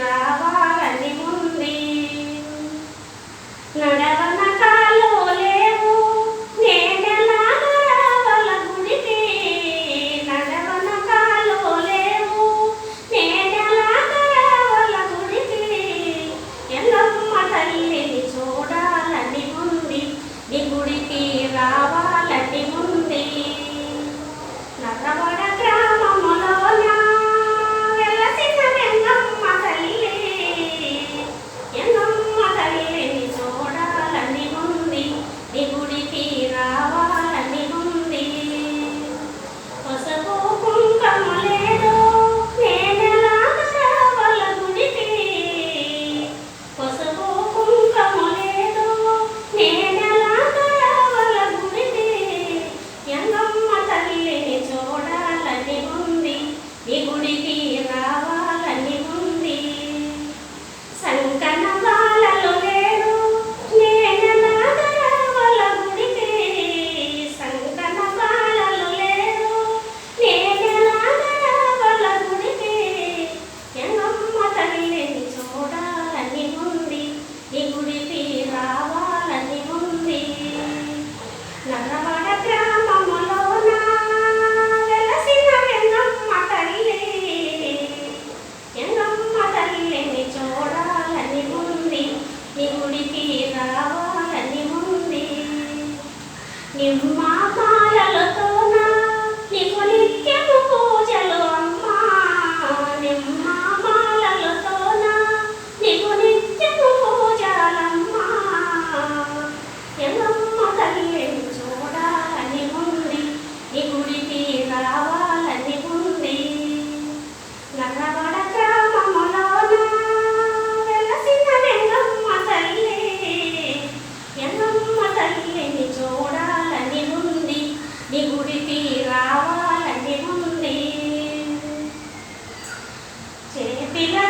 రావాలని ఉంది. నడవ మాలలతోన నీకు గుడి తీరావా Pilar